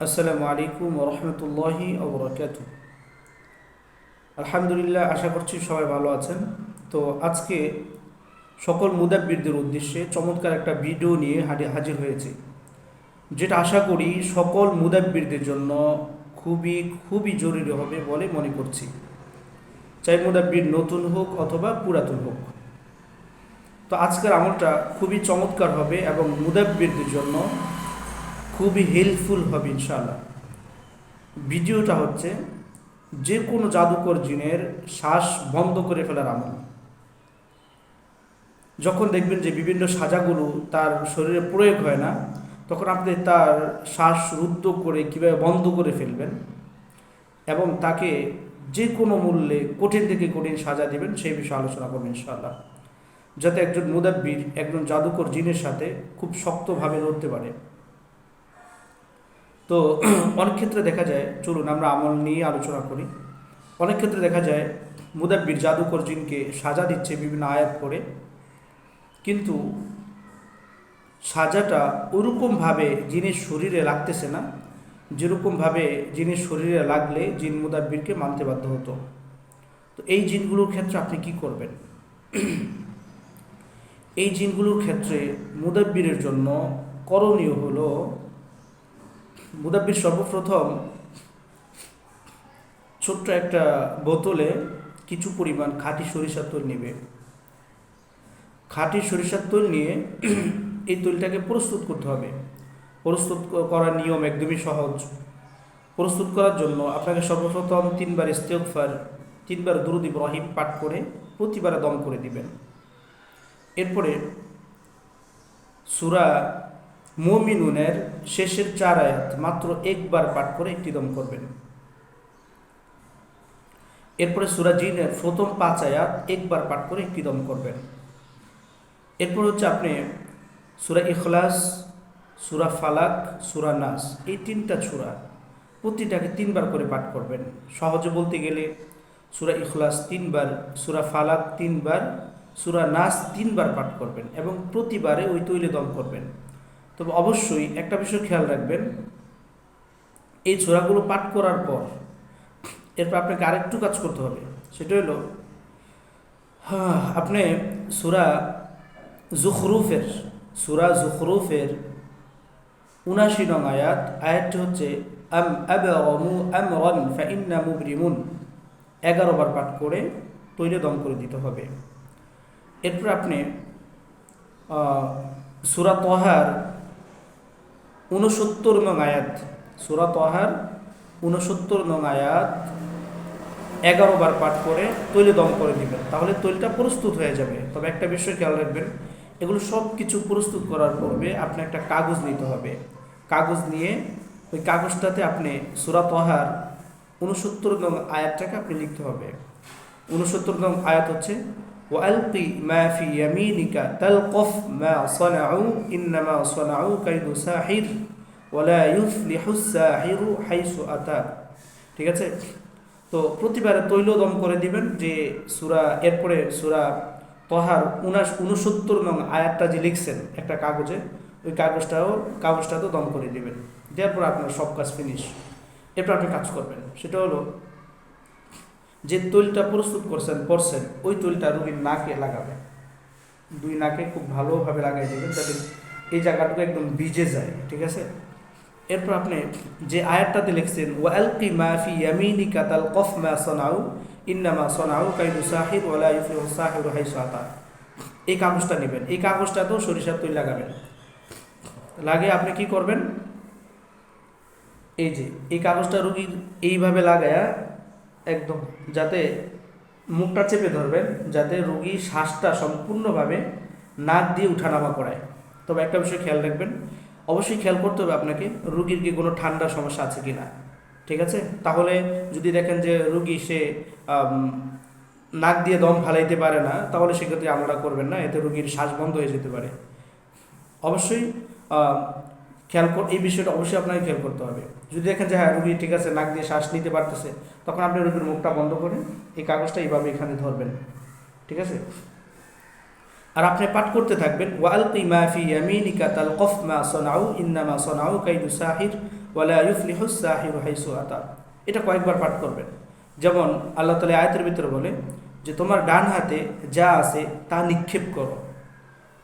আসসালামু আলাইকুম রহমতুল্লাহি ওবরাকাত আলহামদুলিল্লাহ, আশা করছি সবাই ভালো আছেন। তো আজকে সকল মুদাব্বিরদের উদ্দেশ্যে চমৎকার একটা ভিডিও নিয়ে হাজি- হাজির হয়েছে, যেটা আশা করি সকল মুদাব্বিরদের জন্য খুবই খুবই জরুরি হবে বলে মনে করছি। চাই মুদাব্বির নতুন হোক অথবা পুরাতন হোক। তো আজকের আমলটা খুবই চমৎকার হবে এবং মুদাব্বিরদের জন্য খুবই হেল্পফুল হবে ইনশাআল্লাহ। ভিডিওটা হচ্ছে যে কোনো জাদুকর জিনের শ্বাস বন্ধ করে ফেলার আমল। যখন দেখবেন যে বিভিন্ন সাজাগুলো তার শরীরে প্রয়োগ হয় না, তখন আপনি তার শ্বাস রুদ্ধ করে কীভাবে বন্ধ করে ফেলবেন এবং তাকে যে কোনো মূল্যে কঠিন থেকে কঠিন সাজা দিবেন, সেই বিষয়ে আলোচনা করবেন ইনশাআল্লাহ। যাতে একজন মুদাব্বির, একজন জাদুকর জিনের সাথে খুব শক্তভাবে লড়তে পারে। তো অনেক ক্ষেত্রে দেখা যায়, চলুন আমরা আমল নিয়ে আলোচনা করি। অনেক ক্ষেত্রে দেখা যায়, মুদাব্বির জাদুকর জিনকে সাজা দিচ্ছে বিভিন্ন আয়াত করে কিন্তু সাজাটা ওরকমভাবে জিনের শরীরে লাগতেছে না, যেরকমভাবে জিনের শরীরে লাগলে জিন মুদাব্বিরকে মানতে বাধ্য হতো। তো এই জিনগুলোর ক্ষেত্রে আপনি কি করবেন? এই জিনগুলোর ক্ষেত্রে মুদাব্বিরের জন্য করণীয় হলো মুদাব্বির সর্বপ্রথম ছোট্ট একটা বোতলে কিছু পরিমাণ খাঁটি সরিষার তৈল নেবে। খাঁটি সরিষার তৈল নিয়ে এই তৈলটাকে প্রস্তুত করতে হবে। প্রস্তুত করার নিয়ম একদমই সহজ। প্রস্তুত করার জন্য আপনাকে সর্বপ্রথম তিনবার ইস্তেগফার, তিনবার দুরুদ ইব্রাহিম পাঠ করে প্রতিবারে দম করে দিবেন। এরপরে সুরা মুমিনুনের শেষের চার আয়াত মাত্র একবার পাঠ করে একটি দম করবেন। এরপরে সুরা জিনের প্রথম পাঁচ আয়াত একবার পাঠ করে একটি দম করবেন। এরপর হচ্ছে আপনি সুরা ইখলাস, সুরা ফালাক, সুরা নাস এই তিনটা সুরা প্রতিটাকে তিনবার করে পাঠ করবেন। সহজে বলতে গেলে সুরা ইখলাস তিনবার, সুরা ফালাক তিনবার, সুরা নাস তিনবার পাঠ করবেন এবং প্রতিবারে ওই তৈলে দম করবেন। তবে অবশ্যই একটা বিষয় খেয়াল রাখবেন, এই ছোড়াগুলো পাঠ করার পর এরপর আপনাকে আরেকটু কাজ করতে হবে। সেটা হলো আপনি সুরা জুখরুফের সুরা জুখরুফের উনাশি নং আয়াত, আয়াতটি হচ্ছে, আম বার পাঠ করে তৈরি দম করে দিতে হবে। এরপর আপনি সুরা তহার উনসত্তর নং আয়াত, সুরা তহার উনসত্তর নং আয়াত, এগারো বার পাঠ করে তৈলে দম করে দিবেন। তাহলে তৈলটা প্রস্তুত হয়ে যাবে। তবে একটা বিষয় খেয়াল রাখবেন, এগুলো সব কিছু প্রস্তুত করার পূর্বে আপনি একটা কাগজ নিতে হবে। কাগজ নিয়ে ওই কাগজটাতে আপনি সুরা তহার উনসত্তর নং আয়াতটাকে আপনি লিখতে হবে। উনসত্তর নং আয়াত হচ্ছে وألقي ما في يمينك تلقف ما صنعوا إنما صنعوا كيد ساحر ولا يفلح الساحر حيث أتى ঠিক আছে তো প্রতিবারে তৈল দম করে দিবেন যে সুরা এরপরে সুরা তহার উনাশ উনসত্তর নং আয়াতটা যে লিখছেন একটা কাগজে ওই কাগজটাও কাগজটাতেও দম করে দিবেন দেওয়ার পর আপনার সব কাজ ফিনিশ এরপর আপনি কাজ করবেন সেটা হলো যে তৈলটা প্রস্তুত করছেন করছেন ওই তৈলটা রুগীর নাকে লাগাবেন দুই নাকে খুব ভালোভাবে লাগাই দেবেন যাতে এই জায়গাটুকু একদম ভিজে যায়, ঠিক আছে? এরপর আপনি যে আয়াতটাতে লিখছেন, ওয়ালকি মাফি ইয়ামিনিকা তাল কফ মা সনাউ, ইন্নামা সনাউ কাইদু সাহির ওয়ালা ইউফলিহু সাহিরু হাইসু আতা। এই কাগজটা নেবেন। এই কাগজটাতেও সরিষার তৈল লাগাবেন। লাগিয়ে আপনি কি করবেন? এই যে, এই কাগজটা রুগীর এইভাবে লাগায়া একদম, যাতে মুখটা চেপে ধরবেন, যাতে রুগী শ্বাসটা সম্পূর্ণভাবে নাক দিয়ে উঠানামা করায়। তবে একটা বিষয় খেয়াল রাখবেন, অবশ্যই খেয়াল করতে হবে আপনাকে, রুগীর কি কোনো ঠান্ডা সমস্যা আছে কি না ঠিক আছে? তাহলে যদি দেখেন যে রুগী সে নাক দিয়ে দম ফালাইতে পারে না, তাহলে সেক্ষেত্রে আমরা করবেন না, এতে রুগীর শ্বাস বন্ধ হয়ে যেতে পারে। অবশ্যই খেয়াল কর, এই বিষয়টা অবশ্যই আপনাকে খেয়াল করতে হবে। যদি দেখেন যে হ্যাঁ রুগী ঠিক আছে, নাক দিয়ে শ্বাস নিতে পারতেছে, তখন আপনি রুগীর মুখটা বন্ধ করেন এই কাগজটা এইভাবে এখানে ধরবেন। ঠিক আছে? আর আপনি পাঠ করতে থাকবেন, ওয়ালকি মাফি ইয়ামিনিকা তাল কফ মা সনাউ, ইন্নামা সনাউ কাইদু সাহির ওয়ালা ইউফলিহু সাহিরু হাইসু আতা। এটা কয়েকবার পাঠ করবেন। যেমন আল্লাহ তালা আয়তের ভিতরে বলে যে, তোমার ডান হাতে যা আছে তা নিক্ষেপ করো।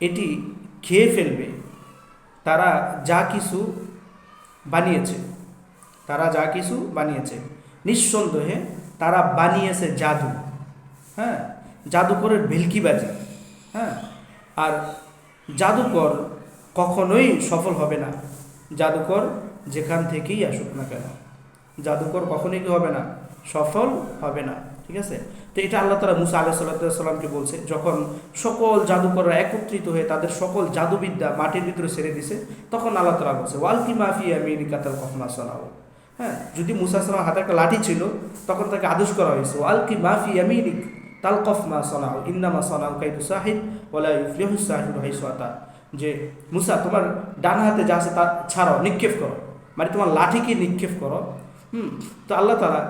এটি খেয়ে ফেলবে তারা যা কিছু বানিয়েছে, তারা যা কিছু বানিয়েছে। নিঃসন্দেহে তারা বানিয়েছে জাদু। হ্যাঁ? জাদুকরের ভেলকিবাজি। হ্যাঁ? আর জাদুকর কখনোই সফল হবে না। জাদুকর যেখান থেকেই আসুক না কেন। জাদুকর কখনোই কি হবে না। সফল হবে না। ঠিক আছে? তো এটা আল্লাহ তালা মুসা আলাহ সাল্লামকে বলছে, যখন সকল জাদুকররা একত্রিত হয়ে তাদের সকল জাদুবিদ্যা মাটির ভিতরে ছেড়ে দিছে, তখন আল্লাহ তালা বলছে ওয়ালকি মাফি আমিরিকা তার কখনা শোনাও হ্যাঁ যদি মুসা সালাম হাতে একটা লাঠি ছিল, তখন তাকে আদেশ করা হয়েছে ওয়ালকি মাফি আমিরিক তাল কফমা সনাও ইন্নামা সনাও কাইদু সাহিদ ওলা ইফলিহু সাহিদ হাইসাতা যে, মুসা, তোমার ডান হাতে যা আছে তা ছাড়াও, নিক্ষেপ করো। মানে তোমার লাঠিকে নিক্ষেপ করো? হুম, তো আল্লাহ তালা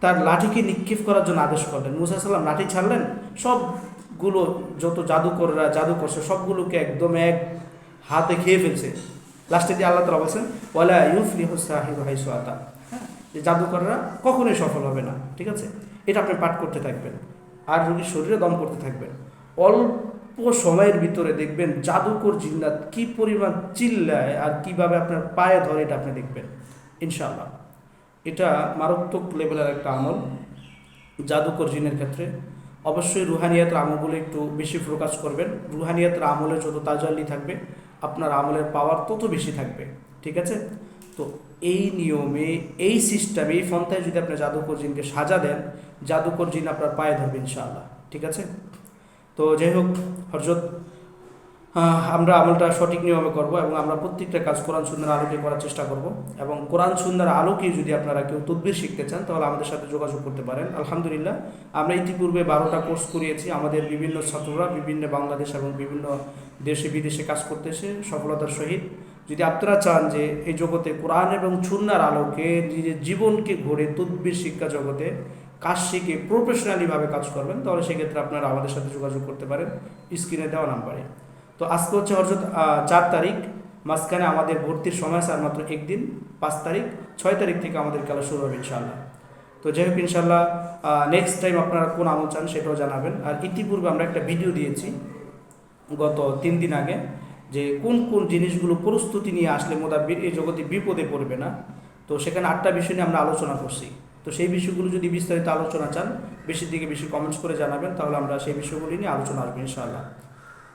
তার লাঠিকে নিক্ষেপ করার জন্য আদেশ করলেন। মুসা সাল্লাম লাঠি ছাড়লেন। সবগুলো যত জাদুকররা জাদু করছে সবগুলোকে একদম এক হাতে খেয়ে ফেলছে। লাস্টে দিয়ে আল্লাহ তালা বলছেন, ওয়ালা ইউফলি হুসাহিদ হাইসাতা হ্যাঁ? যে জাদুকররা কখনোই সফল হবে না, ঠিক আছে? এটা আপনি পাঠ করতে থাকবেন। আর রোগীর শরীরে দম করতে থাকবেন। অল্প সময়ের ভিতরে দেখবেন জাদুকর জিন্নাত কি পরিমাণ চিল্লায় আর কীভাবে আপনার পায়ে ধরে এটা আপনি দেখবেন। ইনশাআল্লাহ। এটা মারাত্মক লেভেলের একটা আমল, জাদুকর জিনের ক্ষেত্রে। অবশ্যই রুহানিয়াতের আমলগুলো একটু বেশি ফোকাস করবেন। রুহানিয়াতের আমলে যত তাজাল্লি থাকবে, আপনার আমলের পাওয়ার তত বেশি থাকবে, ঠিক আছে? তো এই নিয়মে, এই সিস্টেমে এই ফন্থায় যদি আপনি জাদুকর জিনকে সাজা দেন, জাদুকর জিন আপনার পায়ে ধরবে ইনশাআল্লাহ, ঠিক আছে? তো যাই হোক হরজত আমরা আমলটা সঠিক নিয়মে করব এবং আমরা প্রত্যেকটা কাজ কোরআন সুন্দর আলোকে করার চেষ্টা করব এবং কোরআন সুন্দর আলোকে যদি আপনারা কেউ তদবির শিখতে চান, তাহলে আমাদের সাথে যোগাযোগ করতে পারেন। আলহামদুলিল্লাহ, আমরা ইতিপূর্বে বারোটা কোর্স করিয়েছি। আমাদের বিভিন্ন ছাত্ররা বিভিন্ন বাংলাদেশ এবং বিভিন্ন দেশে বিদেশে কাজ করতেছে, সফলতার সহিত। যদি আপনারা চান যে এই জগতে কোরআন এবং সুন্নার আলোকে নিজের জীবনকে ঘোরে তদবির শিক্ষা জগতে, কাজ শিখে প্রফেশনালিভাবে কাজ করবেন, তাহলে সেক্ষেত্রে আপনারা আমাদের সাথে যোগাযোগ করতে পারেন। স্ক্রিনে দেওয়া নাম্বারে। তো আজকে হচ্ছে হরজত চার তারিখ। মাঝখানে আমাদের ভর্তির সময় আছে আর মাত্র একদিন, পাঁচ তারিখ। ছয় তারিখ থেকে আমাদের খেলা শুরু হবে ইনশাল্লাহ তো যাই হোক ইনশাল্লাহ নেক্সট টাইম আপনারা কোন আমল চান সেটাও জানাবেন। আর ইতিপূর্বে আমরা একটা ভিডিও দিয়েছি গত তিন দিন আগে, যে কোন কোন জিনিসগুলো প্রস্তুতি নিয়ে আসলে মোদাব্বির এই জগতে বিপদে পড়বে না। তো সেখানে আটটা বিষয় নিয়ে আমরা আলোচনা করছি। তো সেই বিষয়গুলো যদি বিস্তারিত আলোচনা চান, বেশি দিকে বেশি কমেন্টস করে জানাবেন, তাহলে আমরা সেই বিষয়গুলি নিয়ে আলোচনা আসব ইনশাআল্লাহ।